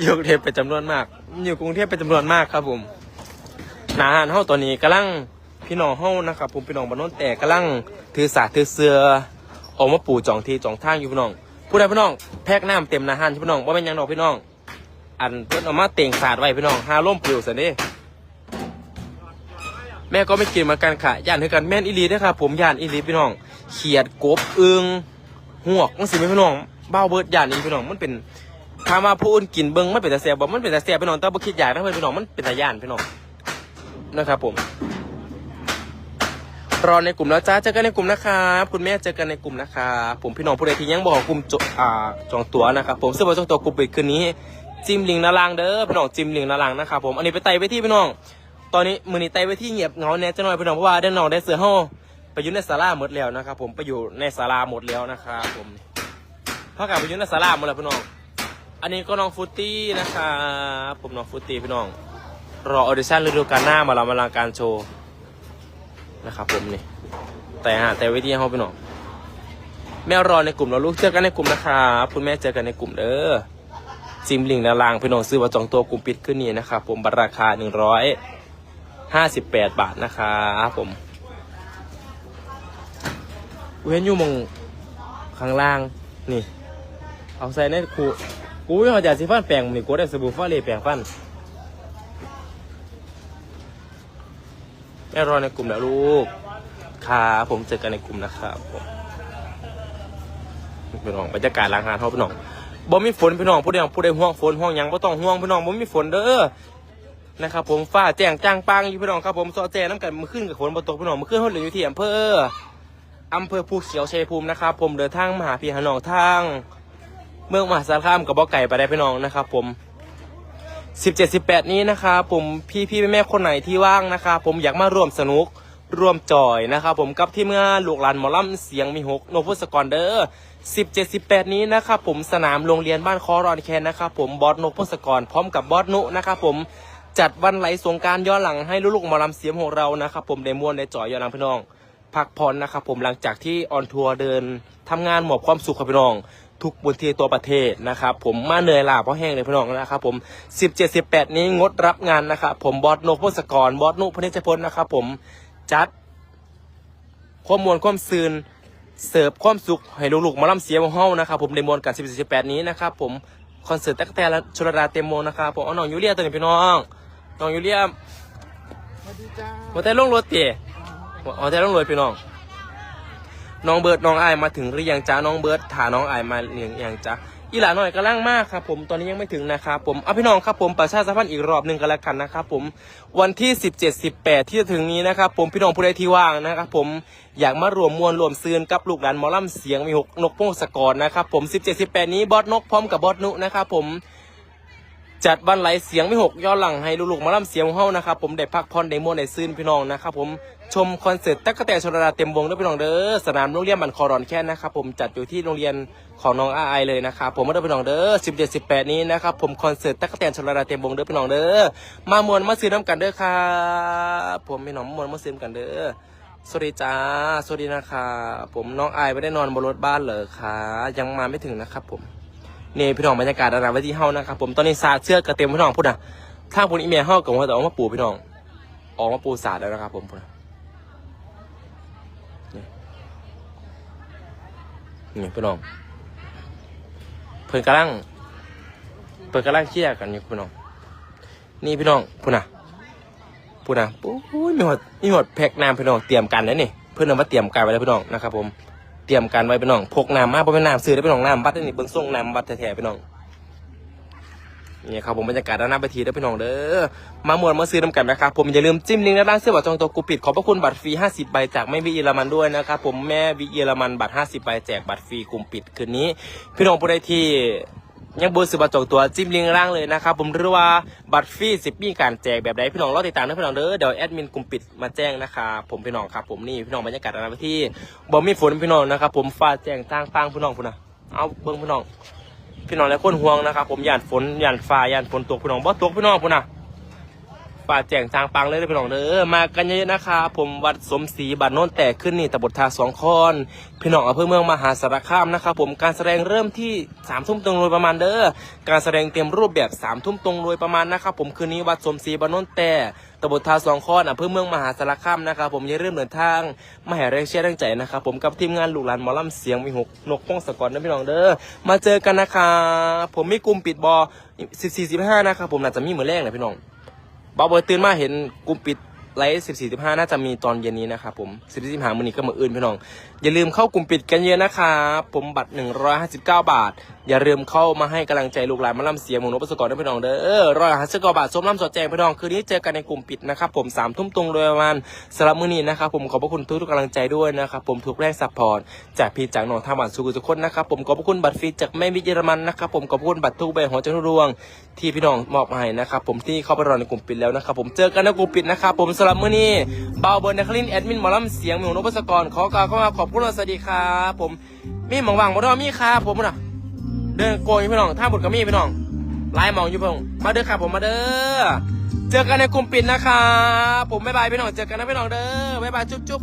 อยู่กรุงเทพเป็นจำนวนมาก อยู่กรุงเทพเป็นจำนวนมากครับผมหนาหานเฮาตอนนี้กำลังพี่น้องเฮานะครับ ผมพี่น้องบ้านโน้นแต่กำลังถือสาถือเสือออกมาปู่จองทีจองทางอยู่พี่น้องผู้ใดพี่น้องแพกน้ำเต็มหนาหานพี่น้องว่าเป็นยังดอกพี่น้อง อันเพิ่นเอามาเต่งสาดไว้พี่น้องหาล่มปลิวซะเด้แม่ก็ไม่กินเหมือนกันค่ะย่านคือกันแม่นอีลีเด้อครับผมย่านอีลีพี่น้อง เขียดกบอึงหวกจังสิแม่พี่น้องเบ้าเบิดย่านนี้พี่น้องมันเป็น ถามว่าผู้อื่นกินเบิ่งมันเป็นตาแซ่บบ่มันเป็นตาแซ่บพี่น้องแต่บ่คิดอยากนะเพิ่นพี่น้องมันเป็นตาย่านพี่น้องนะครับผม รอในกลุ่มแล้วจ้าเจอกันในกลุ่มนะครับคุณแม่เจอกันในกลุ่มนะครับผมพี่น้องผู้ใดที่ยังบอกกลุ่มจอ่าจองตั๋วนะครับผมซึ่งว่าจองตั๋วกลุ่มปิดคืนนี้จิมลิงนาลางเด้อพี่น้องจิมลิงนาลางนะครับผมอันนี้ไปไต่ไปที่พี่น้อง ตอนนี้มือนี้ไต่ไปที่เงียบเงาแน่จะหน่อยพี่น้องเพราะว่าได้น้องได้เสือห้อไปอยู่ในศาลาหมดแล้วนะครับผมไปอยู่ในศาลาหมดแล้วนะครับผมเท่ากับไปอยู่ในศาลาหมดแล้วพี่น้อง อันนี้ก็น้องฟุตตี้นะครับผมน้องฟุตตี้พี่น้อง รอออดิชั่นฤดูกาลหน้ามาเรามาลังการโชว์นะครับผมนี่ แต่ฮะแต่เวทีเขาพี่น้องแม่รอในกลุ่มเราลูกเจอกันในกลุ่มนะครับคุณแม่เจอกันในกลุ่มเด้อจิมลิงนาลางพี่น้องซื้อมาจองตัวกลุ่มปิดขึ้นนี่นะครับผมบัตรราคาหนึ่งร้อยห้าสิบแปดบาทนะครับผมเว้นอยู่มองข้างล่างนี่ เอาใส่ในคู กูไม่เข้าใจสิฟันแปลงนี่กูได้สบู่ฟ้าเลยแปลงฟันแม่รอในกลุ่มแล้วลูกครับผมเจอกันในกลุ่มนะครับผมพี่น้องบรรยากาศล้างหานเขาพี่น้องบ่มีฝนพี่น้องผู้ใดผู้ใดห่วงฝนห่วงหยังบ่ต้องห่วงพี่น้องบ่มีฝนเด้อนะครับผมฟ้าแจ้งจ้างปางอยู่พี่น้องครับผมซอแจ้งน้ำกันมือขึ้นกับฝนบ่ตกพี่น้องมือขึ้นเฮาเหลืออยู่ที่อำเภออำเภอภูเขียวชัยภูมินะครับผมเดินทางมหาพี่หนองทาง เมืองมหาสารคามกับบ่อไก่ไปได้พี่น้องนะครับ ผม17 18นี้นะครับผมพี่พี่แม่คนไหนที่ว่างนะครับผมอยากมาร่วมสนุกร่วมจอยนะครับผมกับที่เมื่อลูกหลานหมอลำเสียงมีหกโนพุสกรเดอร์17 18นี้นะครับผมสนามโรงเรียนบ้านคอรอนแคนนะครับผมบอสนกพุสกรพร้อมกับบอสนุนะครับผมจัดวันไหลสงการย้อนหลังให้ลูกๆหมอลำเสียงของเรานะครับผมได้ม่วนได้จอยย้อนหลังพี่น้องพักผ่อนนะครับผมหลังจากที่ออนทัวร์เดินทำงานหมอบความสุขครับพี่น้อง ทุกบนทีตัวประเทศนะครับผมมาเหนื่อยล้าเพราะแห้งเลยพี่น้องนะครับผม 17 18 นี้งดรับงานนะครับผมบอสนกพงศกรบอสนุพนิชพลนะครับผมจัดความมวลความซืนเสิร์ฟความสุขให้ลูกๆหมาล่ำเสียงของเฮานะครับผมในมวลกัน17 18 นี้นะครับผมคอนเสิร์ตตั๊กแตนและชลดาเต็มโมงนะครับผมเอาน้องยูเลียตัวนี้พี่น้องน้องยูเลียสวัสดีจ้ามาแต่ลงรถเตี๋ยมาแต่ลงรถพี่น้อง น้องเบิร์ดน้องไอายมาถึงหรือยังจ้าน้องเบิร์ดถาน้องไอายมาเรียงยังจ้าอีหลาหน่อยกำลังมากครับผมตอนนี้ยังไม่ถึงนะครับผมเอาพี่น้องครับผมประชาสัมพันธ์อีกรอบหนึ่งกันแล้วกันนะครับผมวันที่ 17 18 ที่จะถึงนี้นะครับผมพี่น้องผู้ใดที่ว่างนะครับผมอยากมารวมมวลรวมซืนกับลูกหลานมอลล่ำเสียงมีหกนกพงศกรนะครับผม 17 18 นี้บอสนกพร้อมกับบอสนุนะครับผมจัดวันไหลเสียงไม่หกย้อนหลังให้ลูกๆมาล่ำเสียงเฮานะครับผมได้พักผ่อนได้มวนได้ซื่นพี่น้องนะครับผม ชมคอนเสิร์ตตั๊กแตนชลดาเต็มวงด้วยพี่น้องเด้อสนามโรงเรียนบันคอรอนแค่นนะครับผมจัดอยู่ที่โรงเรียนของน้องอาไอเลยนะครับผมมาด้วยพี่น้องเด้อ17 18 นี้นะครับผมคอนเสิร์ตตั๊กแตนชลดาเต็มวงเด้อพี่น้องเด้อมามวนมาซื้อน้ำกันเด้อครับผมพี่น้องมวนมาซื้อน้ำกันเด้อสวัสดีจ้าสวัสดีนะครับผมน้องไอไม่ได้นอนบนรถบ้านเหรอคะยังมาไม่ถึงนะครับผมนี่พี่น้องบรรยากาศระดับไว้ที่เฮานะครับผมตอนนี้สาดเชือกกระเต็มพี่น้องพูดนะถ้าพูดอีเมลเฮากับว่าแต่ออกมาปูพี่น้องออกมาปูสาดแล้วนะครับผมพูดนะ นี่พี่น้องเพิ่นกำลังเพิ่นกำลังเคลียร์กันอยู่พี่น้องนี่พี่น้องพูดนะพูดนะปุ้ยมีหดมีหดแพ็กน้ำพี่น้องเตรียมกันแล้วนี่เพื่อนเอามาเตรียมกันไว้แล้วพี่น้องนะครับผมเตรียมการไว้พี่น้องพกน้ำมาเพราะเป็นน้ำซื้อได้พี่น้องน้ำบัตรนี่เบิ้งส่งน้ำบัตรแท้ๆพี่น้อง นี่ครับผมบรรยากาศด้านหน้าไปทีเด้อพี่น้องเด้อมามวนมาซื้อน้ำกันนะครับผมอย่าลืมจิ้มลิงก์ด้านล่างเสื้อบัตรจองตัวกูปิดขอบพระคุณบัตรฟรี 50 ใบจากแม่วิเยอรมันด้วยนะครับผมแม่วิเยอรมันบัตร 50 ใบแจกบัตรฟรีกลุ่มปิดคืนนี้ พี่น้องผู้ใดที่ยังบอร์ซื้อบัตรจองตัวจิ้มลิงก์ล่างเลยนะครับผมหรือว่าบัตรฟรีสิบมีการแจกแบบใดพี่น้องรอติดตามนะพี่น้องเด้อเดี๋ยวแอดมินกลุ่มปิดมาแจ้งนะครับผมพี่น้องครับผมนี่พี่น้องบรรยากาศอะไรที่บ่มีฝนพี่น้องนะครับผมฟ้าแจ้งต่างปังพี่น้องพุ่นนะเอาเบิ้งพี่น้อง พี่น้องหลายคนห่วงนะครับผมหย่านฝนหย่านฟ้าหย่านฝนตกพี่น้องบ่ตกพี่น้องพุ่นนะ ฝ่าแจงจางปังเลยเด้พี่น้องเด้อมากันเยอะๆนะครับผมวัดสมศรีบ้านโน้นแตกขึ้นนี่ตำบลทาสองคอนพี่น้องอำเภอเมืองมหาสารคามนะครับผมการแสดงเริ่มที่สามทุ่มตรงโดยประมาณเด้อการแสดงเต็มรูปแบบสามทุ่มตรงโดยประมาณนะครับผมคืนนี้วัดสมศรีบ้านโน้นแตกตำบลทาสองคอนอำเภอเมืองมหาสารคามนะครับผมอย่าลืมเดินทางมาแห่แรงเชียร์แรงใจนะครับผมกับทีมงานลูกหลานหมอลำเสียงมีหกนกป้องสกอนนะพี่น้องเด้อมาเจอกันนะครับผมมีกลุ่มปิดบอสิบสี่สิบห้านะครับผมน่าจะมีเหมือแรกนะพี่น้อง บาบอยตื่นมาเห็นกลุ่มปิดไลฟ์สิบสี่สิบห้าน่าจะมีตอนเย็นนี้นะครับผมสิบสี่สิบห้ามือนี้ก็มืออื่นพี่น้อง อย่าลืมเข้ากลุ่มปิดกันเยอะนะครับ ผมบัตรหนึ่งร้อยห้าสิบเก้าบาท อย่าลืมเข้ามาให้กำลังใจลูกหลานมาล่ำเสียงหมูนกประสกรด้วยพี่น้องเด้อร้อยห้าสก้าบาทส้มล่ำสดแจงพี่น้องคืนนี้เจอกันในกลุ่มปิดนะครับผมสามทุ่มตรงโดยประมาณสำหรับมือนี้นะครับผมขอบพระคุณทุกๆกำลังใจด้วยนะครับผมทุกแรงซัพพอร์ตจากพี่จากน้องทางบ้านสุขุทุกคนนะครับผมขอบพระคุณบัตรฟรีจากแม่วิทย์เยอรมันนะครับผมขอบพระคุณบัตรทุกใบหัวใจทุกดวง ที่พี่น้องมอบมาให้นะครับผมที่เข้าไปรอในกลุ่มปิดแล้วนะครับผมเจอกันในกลุ่มปิดนะครับผมสำหรับมื้อนี้บ่าวเบิร์นนครินแอดมินหมอลำเสียงหมิวนพศกรขอกล่าวเข้ามาขอบคุณและสวัสดีครับผมมีหมองว่างบ่ดอมีครับผมนะ เดินโกยพี่น้องท่าบุตรก็มีพี่น้องไล่มองอยู่พี่น้องมาเด้อครับผมมาเด้อเจอกันในกลุ่มปิดนะครับผมบ๊ายบายพี่น้องเจอกันนะพี่น้องเด้อบ๊ายบายจุ๊บจุ๊บ